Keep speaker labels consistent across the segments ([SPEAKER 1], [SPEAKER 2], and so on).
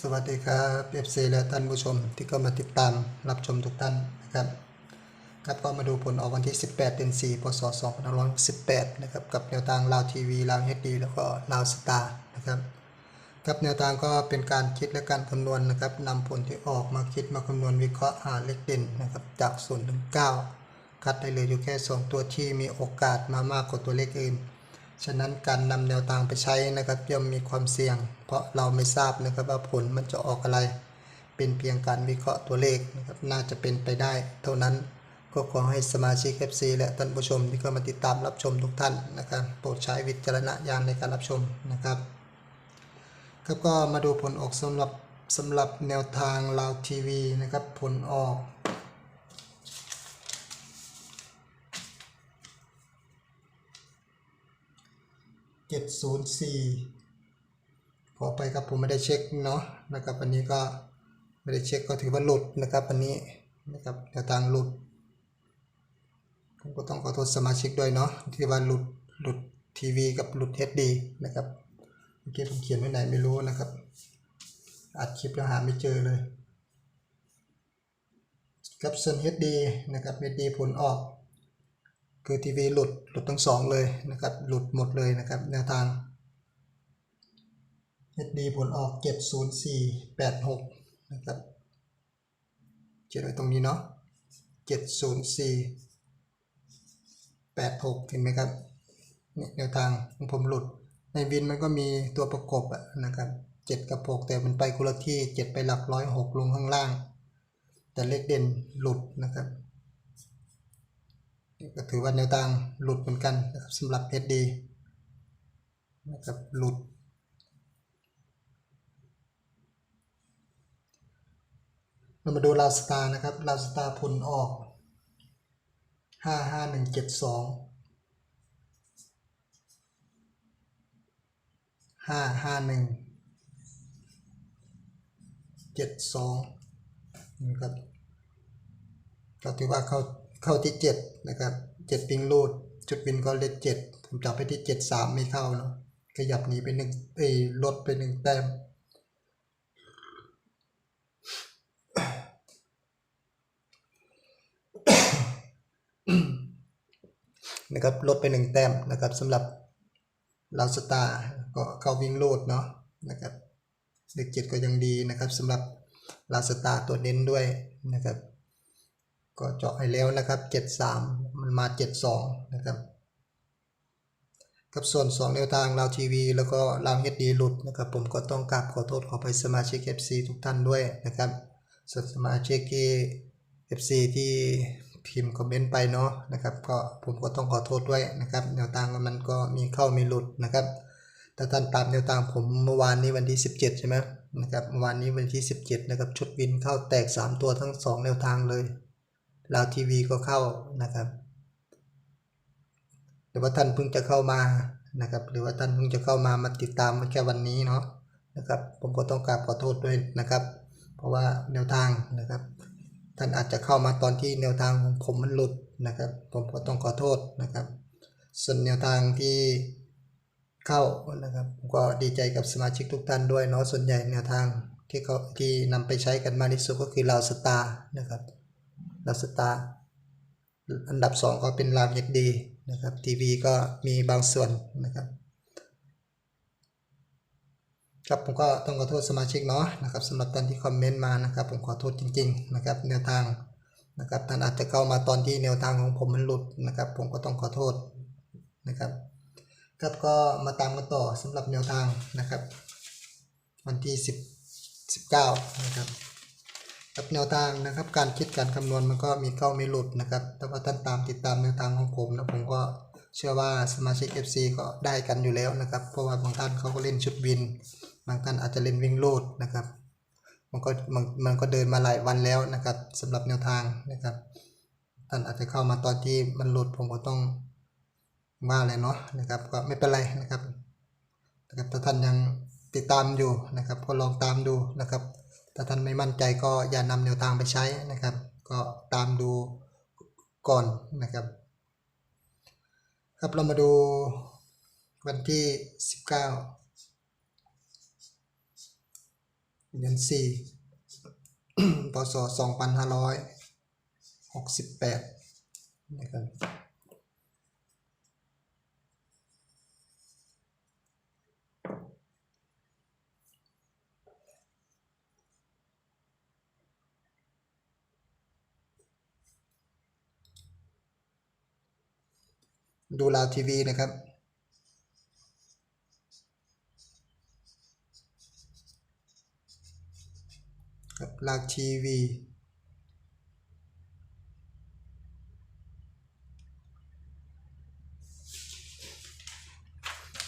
[SPEAKER 1] สวัสดีครับเอฟซีและท่านผู้ชมที่ก็มาติดตามรับชมทุกท่านนะครับครับก็มาดูผลออกวันที่ 18 เดือน 4 พศ 2518 นะครับ กับแนวทางลาวทีวีลาวเฮดดีแล้วก็ลาวสตาร์นะครับกับแนวทางก็เป็นการคิดและการคำนวณนะครับนำผลที่ออกมาคิดมาคำนวณวิเคราะห์หาเลขเด่นนะครับจาก0ถึง9คัดได้เลยอยู่แค่ 2 ตัวที่มีโอกาสมามากกว่าตัวเลขอื่น ฉะนั้นการนำแนวทางไปใช้นะครับย่อมมีความเสี่ยง เพราะเราไม่ทราบนะครับว่าผลมันจะออกอะไร เป็นเพียงการวิเคราะห์ตัวเลขนะครับน่าจะเป็นไปได้ เท่านั้นก็ขอให้สมาชิก FC และท่านผู้ชมที่เข้ามาติดตามรับชมทุกท่านนะครับโปรดใช้วิจารณญาณในการรับชมนะครับครับก็มาดูผลออกสำหรับสำหรับแนวทางลาวทีวีนะครับผลออก เจ็ดศูนย์สี่ขอไปครับผมไม่ได้เช็คเนาะนะครับอันนี้ก็ไม่ได้เช็คก็ถือว่าหลุดนะครับอันนี้นะครับแนวทางหลุดผมก็ต้องขอโทษสมาชิกด้วยเนาะที่ว่าหลุดหลุดทีวีกับหลุดเฮดดีนะครับเมื่อกี้ผมเขียนไว้ไหนไม่รู้นะครับ อัดคลิปแล้วหาไม่เจอเลยกับส่วนเฮดดีนะครับเฮดดีผลออก คือทีวีหลุดหลุดทั้งสองเลยนะครับหลุดหมดเลยนะครับแนวทาง HD ผลออก 70486 นะครับเขียนไว้ตรงนี้เนาะ70486 เห็นไหมครับนี่แนวทางของผมหลุด ในวินมันก็มีตัวประกบอะนะครับ 7 กับ 6 แต่มันไปคนละที่ 7 ไปหลักร้อยหกลงข้างล่าง แต่เลขเด่นหลุดนะครับ ก็ถือว่าแนวทางหลุดเหมือนกันนะครับสำหรับ SD นะครับหลุด เรามาดูลาวสตาร์นะครับลาวสตาร์ผลออกห้าห้าหนึ่งเจ็ดสองห้าห้าหนึ่งเจ็ดสองนะครับก็ถือว่าเขา เข้าที่เจ็ดนะครับเจ็ดปิงรูดจุดวินก็เลขเจ็ดผมจับไปที่เจ็ดสามไม่เข้าเนาะขยับหนีไปหนึ่งเอ้ยลดไปหนึ่งแต้มนะครับลดไปหนึ่งแต้มนะครับสำหรับลาวสตาร์ก็เข้าวิ่งโลดเนาะนะครับเลขเจ็ดก็ยังดีนะครับสำหรับลาวสตาร์ตัวเน้นด้วยนะครับ ก็เจาะให้แล้วนะครับเจ็ดสามมันมาเจ็ดสองนะครับ กับส่วน 2 แนวทางเราทีวีแล้วก็เราเฮดดีหลุดนะครับ ผมก็ต้องกราบขอโทษขอไปสมาชิก FC ทุกท่านด้วยนะครับส่วนสมาชิก FC ที่พิมพ์คอมเมนต์ไปเนาะนะครับก็ผมก็ต้องขอโทษด้วยนะครับแนวทางมันก็มีเข้ามีหลุดนะครับถ้าท่านตามแนวทางผมเมื่อวานนี้วันที่ 17 ใช่ไหมนะครับเมื่อวานนี้วันที่ 17 นะครับชุดวินเข้าแตก 3 ตัวทั้ง 2 แนวทางเลย ลาวทีวีก็เข้านะครับ หรือว่าท่านเพิ่งจะเข้ามานะครับ หรือว่าท่านเพิ่งจะเข้ามามาติดตามมาแค่วันนี้เนาะนะครับ ผมก็ต้องกราบขอโทษด้วยนะครับ เพราะว่าแนวทางนะครับ ท่านอาจจะเข้ามาตอนที่แนวทางของผมมันหลุดนะครับ ผมก็ต้องขอโทษนะครับ ส่วนแนวทางที่เข้านะครับผมก็ดีใจกับสมาชิกทุกท่านด้วยเนาะส่วนใหญ่แนวทางที่เขาที่นำไปใช้กันมากที่สุดก็คือลาวสตาร์นะครับ ลาสตาอันดับ 2 ก็เป็นรามเฮดดีนะครับทีวีก็มีบางส่วนนะครับครับผมก็ต้องขอโทษสมาชิกเนาะนะครับสำหรับท่านที่คอมเมนต์มานะครับ ผมขอโทษจริงๆนะครับแนวทางนะครับท่านอาจจะเข้ามาตอนที่แนวทางของผมมันหลุดนะครับ ผมก็ต้องขอโทษนะครับครับก็มาตามกันต่อสำหรับแนวทางนะครับ วันที่10 19นะครับ กับแนวทางนะครับ การคิดการคำนวณมันก็มีเข้ามีหลุดนะครับ แต่ว่าท่านตามติดตามแนวทางของผมนะผมก็เชื่อว่าสมาชิก FC ก็ได้กันอยู่แล้วนะครับ เพราะว่าบางท่านเขาก็เล่นชุดวิน บางท่านอาจจะเล่นวิ่งโลดนะครับ มันก็มันมันก็เดินมาหลายวันแล้วนะครับสำหรับแนวทางนะครับ ท่านอาจจะเข้ามาตอนที่มันหลุดผมก็ต้องว่าเลยเนาะนะครับ ก็ไม่เป็นไรนะครับนะครับถ้าท่านยังติดตามอยู่นะครับ ก็ลองตามดูนะครับ ถ้าท่านไม่มั่นใจก็อย่านำแนวทางไปใช้นะครับ ก็ตามดูก่อนนะครับ ครับเรามาดูวันที่ 19เดือนสี่พศสองพันห้าร้อยหกสิบแปดนะครับ ดูลาวทีวีนะครับ ลาวทีวี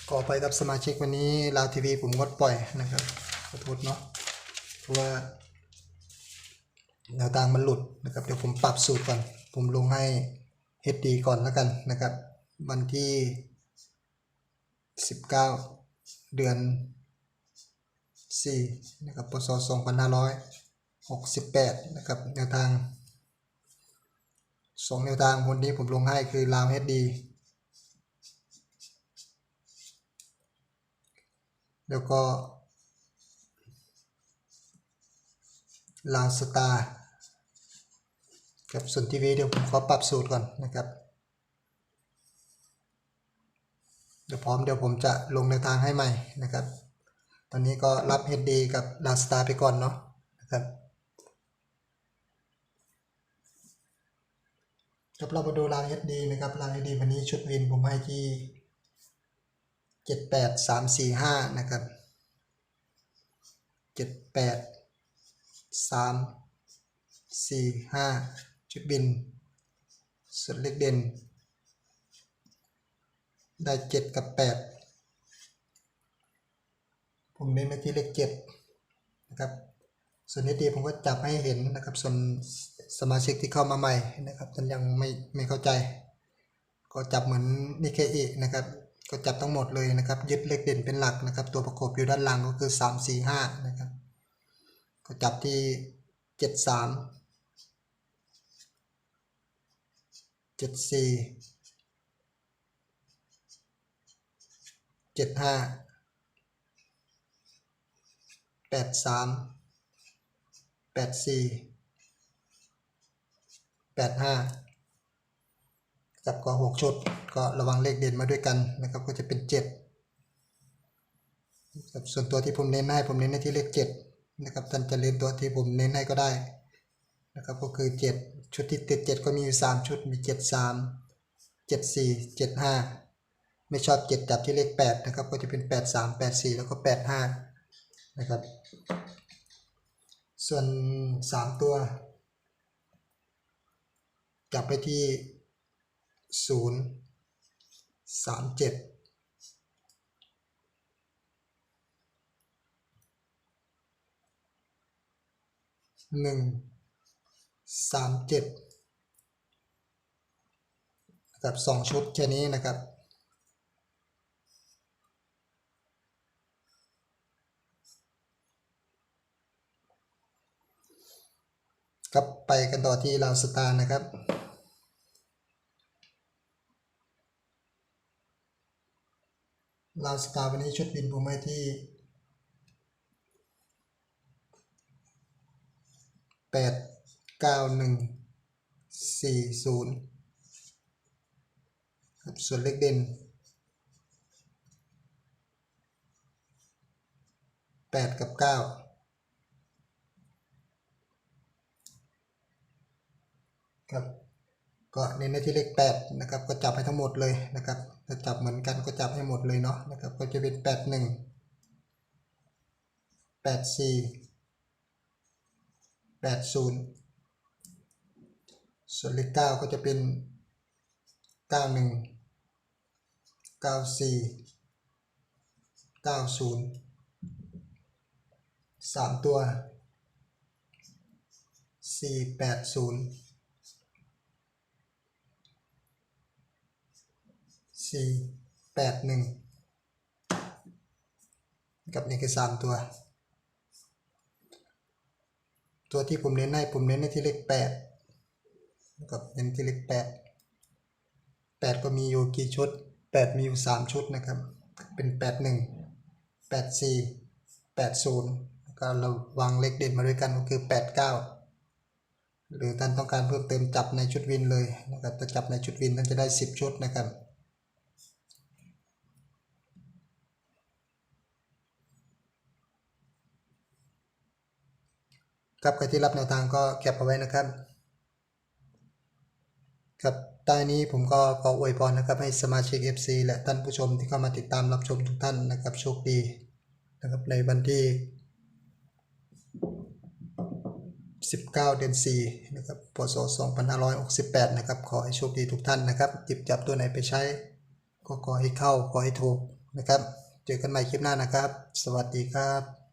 [SPEAKER 1] ขอไปกับสมาชิกวันนี้ลาวทีวีผมงดปล่อยนะครับขอโทษเนาะเพราะว่าแนวทางมันหลุดนะครับ เดี๋ยวผมปรับสูตรก่อน ผมลงให้ HD ก่อนแล้วกันนะครับ วันที่ 19 เดือน 4 นะครับ พศ 2568 นะครับ แนวทางสองแนวทางวันนี้ผมลงให้คือลาว HD แล้วก็ลาวสตาร์กับส่วนทีวีเดี๋ยวผมขอปรับสูตรก่อนนะครับ เดี๋ยวพร้อมเดี๋ยวผมจะลงในวทางให้ใหม่นะครับ ตอนนี้ก็รับ HD กับลาสตาร์ไปก่อนเนาะนะครับครับเรามาดูราง HD นะครับราง HD วันนี้ชุดวินผมให้ที่78345นะครับ78345ชุดบิน สุดเล็กเด่น ได้7กับ8ผมเน้นไปที่เลข7นะครับ ส่วนนี้ดีผมก็จับให้เห็นนะครับ ส่วนสมาชิกที่เข้ามาใหม่นะครับท่านยังไม่ไม่เข้าใจ ก็จับเหมือนนิเคอีนะครับ ก็จับทั้งหมดเลยนะครับ ยึดเลขเด่นเป็นหลักนะครับ ตัวประกบอยู่ด้านล่างก็คือ 3 4 5 นะครับ ก็จับที่ 7 3 7 4 เจ็ดห้าแปดสามแปดสี่แปดห้ากับก็หกชุด ก็ระวังเลขเด่นมาด้วยกันนะครับ ก็จะเป็นเจ็ดส่วนตัวที่ผมเน้นให้ผมเน้นในที่เลขเจ็ดนะครับท่านจะเล่นตัวที่ผมเน้นให้ก็ได้นะครับก็คือเจ็ดชุดที่ติดเจ็ดก็มีอยู่สามชุดมีเจ็ดสามเจ็ดสี่เจ็ดห้า ไม่ชอบเจ็ดจับที่เลขแปดนะครับก็จะเป็นแปดสามแปดสี่แล้วก็แปดห้านะครับ ส่วนสามตัว จับไปที่ศูนย์สามเจ็ดหนึ่งสามเจ็ดนะครับสองชุดแค่นี้นะครับ ครับไปกันต่อที่ลาวสตาร์นะครับลาวสตาร์วันนี้ชุดบินผมให้ที่แปดเก้าหนึ่งสี่ศูนย์ครับส่วนเลขเด่นแปดกับเก้า ครับก็ใน้นในที่เลข8นะครับก็จับให้ทั้งหมดเลยนะครับถ้าจับเหมือนกันก็จับให้หมดเลยเนาะนะครับก็จะเป็น8 1 8 4 8 0ส่วนเลข9ก็จะเป็น 9 1 9 4 9 0 3 ตัว 480 สี่แปดหนึ่งกับนี่คือสามตัว ตัวที่ผมเน้นให้ผมเน้นในที่เลขแปดกับเน้นที่เลขแปดแปดก็มีอยู่กี่ชุดแปดมีอยู่สามชุดนะครับ เป็นแปดหนึ่งแปดสี่แปดศูนย์แล้วก็ก็ระวังเลขเด่นมาด้วยกันก็คือ8 9หรือท่านต้องการเพิ่มเติมจับในชุดวินเลยนะครับถ้าจับในชุดวินท่านจะได้10ชุดนะครับ ครับใครที่รับแนวทางก็แคปเอาไว้นะครับครับใต้นี้ผมก็ขออวยพรนะครับให้สมาชิก FC และท่านผู้ชมที่เข้ามาติดตามรับชมทุกท่านนะครับโชคดีนะครับในวันที่ 19 เดือน4นะครับพศ 2568 นะครับ ขอให้โชคดีทุกท่านนะครับหยิบจับตัวไหนไปใช้ ก็ขอให้เข้า ขอให้ถูกนะครับ เจอกันใหม่คลิปหน้านะครับ สวัสดีครับ